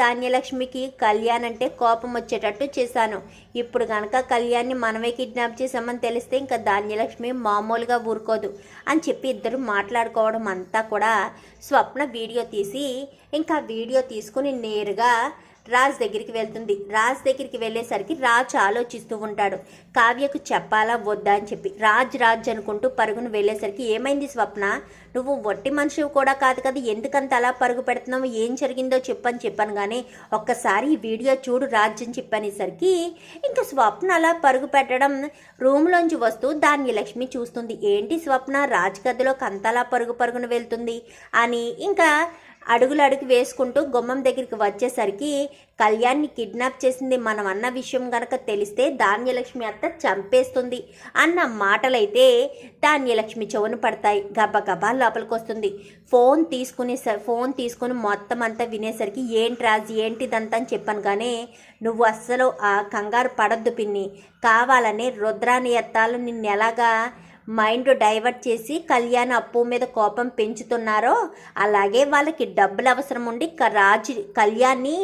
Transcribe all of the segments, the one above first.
ధాన్యలక్ష్మికి కళ్యాణ్ అంటే కోపం వచ్చేటట్టు చేశాను. ఇప్పుడు కనుక కళ్యాణ్ని మనమే కిడ్నాప్ చేశామని తెలిస్తే ఇంకా ధాన్యలక్ష్మి మామూలుగా ఊరుకోదు అని చెప్పి ఇద్దరు మాట్లాడుకోవడం అంతా కూడా స్వప్న వీడియో తీసి ఇంకా వీడియో తీసుకుని నేరుగా రాజ్ దగ్గరికి వెళ్తుంది. రాజ్ దగ్గరికి వెళ్ళేసరికి రాజ్ ఆలోచిస్తూ ఉంటాడు. కావ్యకు చెప్పాలా వద్దా అని చెప్పి. రాజ్ రాజ్ అనుకుంటూ పరుగును వెళ్ళేసరికి ఏమైంది స్వప్న? నువ్వు వట్టి మనిషి కూడా కాదు కదా. ఎందుకంత అలా పరుగు పెడుతున్నావు? ఏం జరిగిందో చెప్పని చెప్పాను కానీ ఒక్కసారి ఈ వీడియో చూడు రాజ్ అని చెప్పనేసరికి ఇంకా స్వప్న అలా పరుగు పెట్టడం రూమ్లోంచి వస్తూ ధాన్యలక్ష్మి చూస్తుంది. ఏంటి స్వప్న? రాజ్ గదిలోకి అంతలా పరుగు పరుగున వెళ్తుంది అని. ఇంకా అడుగులు అడుగు వేసుకుంటూ గుమ్మం దగ్గరికి వచ్చేసరికి కళ్యాణ్ని కిడ్నాప్ చేసింది మనం అన్న విషయం గనక తెలిస్తే ధాన్యలక్ష్మి అత్త చంపేస్తుంది అన్న మాటలైతే ధాన్యలక్ష్మి చెవును పడతాయి. గబగబా లోపలికి వస్తుంది ఫోన్ తీసుకునే ఫోన్ తీసుకుని మొత్తం అంతా వినేసరికి ఏంటి రాజు ఏంటిదంతా అని చెప్పాను కానీ నువ్వు అస్సలు ఆ కంగారు పడద్దు పిన్ని. కావాలనే రుద్రాని ఎత్తాలు నిన్ను ఎలాగా మైండ్ డైవర్ట్ చేసి కళ్యాణ్ అప్పు మీద కోపం పెంచుతున్నారో అలాగే వాళ్ళకి డబ్బులు అవసరం ఉండి క- రాజు కళ్యాణ్ని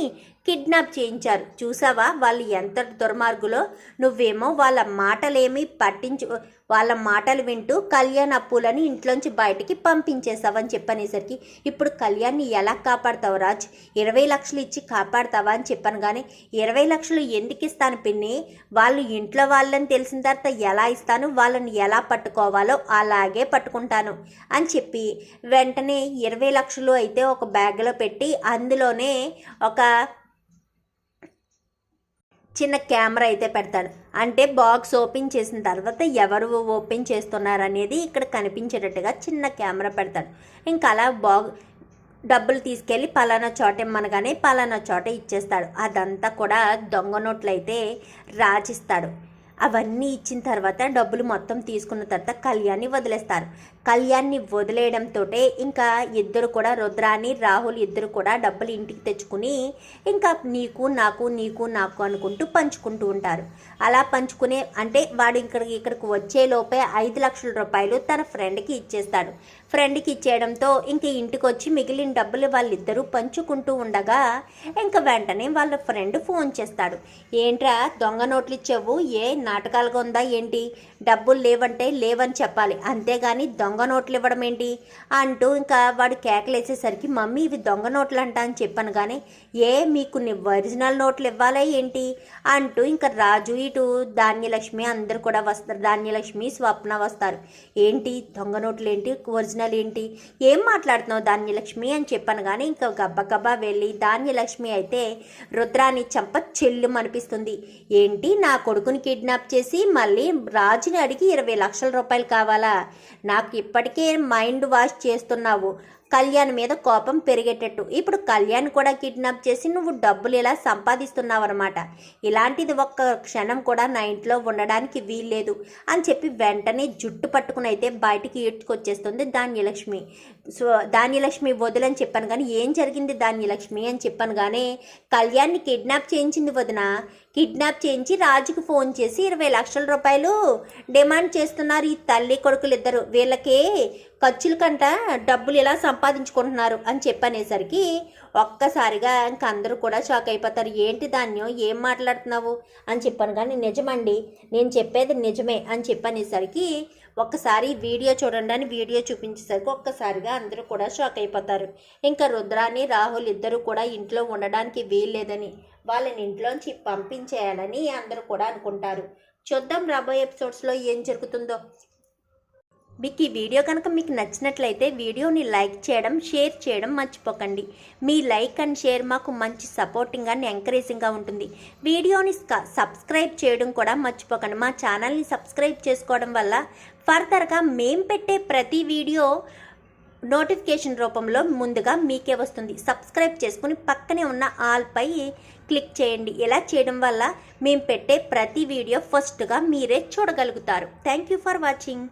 కిడ్నాప్ చేయించారు. చూసావా? వాళ్ళు ఎంత దుర్మార్గులో? నువ్వేమో వాళ్ళ మాటలేమి పట్టించు వాళ్ళ మాటలు వింటూ కళ్యాణ్ అప్పులని ఇంట్లోంచి బయటికి పంపించేసావని చెప్పనేసరికి ఇప్పుడు కళ్యాణ్ని ఎలా కాపాడతావు రాజ్? ఇరవై లక్షలు ఇచ్చి కాపాడతావా అని చెప్పాను కానీ ఇరవై లక్షలు ఎందుకు ఇస్తాను పిన్ని? వాళ్ళు ఇంట్లో వాళ్ళని తెలిసిన తర్వాత ఎలా ఇస్తాను? వాళ్ళని ఎలా పట్టుకోవాలో అలాగే పట్టుకుంటాను అని చెప్పి వెంటనే ఇరవై లక్షలు అయితే ఒక బ్యాగ్లో పెట్టి అందులోనే ఒక చిన్న కెమెరా అయితే పెడతాడు. అంటే బాక్స్ ఓపెన్ చేసిన తర్వాత ఎవరు ఓపెన్ చేస్తున్నారు అనేది ఇక్కడ కనిపించేటట్టుగా చిన్న కెమెరా పెడతాడు. ఇంకా అలా బాగ్ డబ్బులు తీసుకెళ్ళి పలానా చోట ఇమ్మనగానే పలానా చోట ఇచ్చేస్తాడు. అదంతా కూడా దొంగ నోట్లయితే రాజిస్తాడు అవన్నీ ఇచ్చిన తర్వాత డబ్బులు మొత్తం తీసుకున్న తర్వాత కళ్యాణ్ని వదిలేస్తారు. కళ్యాణ్ని వదిలేయడంతో ఇంకా ఇద్దరు కూడా రుద్రాని రాహుల్ ఇద్దరు కూడా డబ్బులు ఇంటికి తెచ్చుకుని ఇంకా నీకు నాకు నీకు నాకు అనుకుంటూ పంచుకుంటూ ఉంటారు. అలా పంచుకునే అంటే వాడు ఇక్కడికి ఇక్కడికి వచ్చే లోపే ఐదు లక్షల రూపాయలు తన ఫ్రెండ్కి ఇచ్చేస్తాడు. ఫ్రెండ్కి ఇచ్చేయడంతో ఇంక ఇంటికి వచ్చి మిగిలిన డబ్బులు వాళ్ళిద్దరూ పంచుకుంటూ ఉండగా ఇంకా వెంటనే వాళ్ళ ఫ్రెండ్ ఫోన్ చేస్తాడు. ఏంట్రా దొంగ నోట్లు ఇచ్చావు? ఏ నాటకాలుగా ఉందా ఏంటి? డబ్బులు లేవంటే లేవని చెప్పాలి. అంతేగాని దొంగ నోట్లు ఇవ్వడం ఏంటి? అంటూ ఇంకా వాడు కేకలేసేసరికి మమ్మీ ఇవి దొంగ నోట్లు అంట అని చెప్పాను. కానీ ఏ మీకు ఒరిజినల్ నోట్లు ఇవ్వాలా ఏంటి? అంటూ ఇంకా రాజు ఇటు ధాన్యలక్ష్మి అందరు కూడా వస్తారు. ధాన్యలక్ష్మి స్వప్న వస్తారు. ఏంటి? దొంగ నోట్లు ఏంటి? ఒరిజినల్ ఏంటి? ఏం మాట్లాడుతున్నావు ధాన్యలక్ష్మి? అని చెప్పాను. కానీ ఇంకా గబ్బగబ్బా వెళ్ళి ధాన్యలక్ష్మి అయితే రుద్రాని చంప చెల్లు అనిపిస్తుంది. ఏంటి? నా కొడుకుని కిడ్నాప్ చేసి మళ్ళీ రాజుని అడిగి ఇరవై లక్షల రూపాయలు కావాలా? నాకు ఇప్పటికే మైండ్ వాష్ చేస్తున్నావు. కళ్యాణ్ మీద కోపం పెరిగేటట్టు. ఇప్పుడు కళ్యాణ్ కూడా కిడ్నాప్ చేసి నువ్వు డబ్బులు ఇలా సంపాదిస్తున్నావు అనమాట ఇలాంటిది ఒక్క క్షణం కూడా నా ఇంట్లో ఉండడానికి వీల్లేదు అని చెప్పి వెంటనే జుట్టు పట్టుకుని అయితే బయటికి ఈడ్చుకొచ్చేస్తుంది ధాన్యలక్ష్మి. సో ధాన్యలక్ష్మి వదిలని చెప్పాను కానీ ఏం జరిగింది ధాన్యలక్ష్మి అని చెప్పాను కానీ కళ్యాణ్ని కిడ్నాప్ చేయించింది వదిన. కిడ్నాప్ చేయించి రాజుకు ఫోన్ చేసి ఇరవై లక్షల రూపాయలు డిమాండ్ చేస్తున్నారు ఈ తల్లి కొడుకులు ఇద్దరు వీళ్ళకి ఖర్చుల కంట డబ్బులు ఇలా సంపాదించుకుంటున్నారు అని చెప్పనేసరికి ఒక్కసారిగా ఇంక అందరూ కూడా షాక్ అయిపోతారు. ఏంటి ధాన్యం? ఏం మాట్లాడుతున్నావు? అని చెప్పాను. కానీ నిజమండి నేను చెప్పేది నిజమే అని చెప్పనేసరికి ఒక్కసారి వీడియో చూడండి అని వీడియో చూపించేసరికి ఒక్కసారిగా అందరూ కూడా షాక్ అయిపోతారు. ఇంకా రుద్రాని రాహుల్ ఇద్దరు కూడా ఇంట్లో ఉండడానికి వీల్లేదని వాళ్ళని ఇంట్లోంచి పంపించేయాలని అందరూ కూడా అనుకుంటారు. చూద్దాం రాబోయే ఎపిసోడ్స్లో ఏం జరుగుతుందో. మీకు ఈ వీడియో కనుక మీకు నచ్చినట్లయితే వీడియోని లైక్ చేయడం షేర్ చేయడం మర్చిపోకండి. మీ లైక్ అండ్ షేర్ మాకు మంచి సపోర్టింగ్ అండ్ ఎంకరేజింగ్గా ఉంటుంది. వీడియోని సబ్స్క్రైబ్ చేయడం కూడా మర్చిపోకండి. మా ఛానల్ని సబ్స్క్రైబ్ చేసుకోవడం వల్ల ఫర్దర్గా మేము పెట్టే ప్రతి వీడియో నోటిఫికేషన్ రూపంలో ముందుగా మీకే వస్తుంది. సబ్స్క్రైబ్ చేసుకుని పక్కనే ఉన్న ఆల్పై క్లిక్ చేయండి. ఇలా చేయడం వల్ల మేము పెట్టే ప్రతి వీడియో ఫస్ట్గా మీరే చూడగలుగుతారు. Thank you for watching.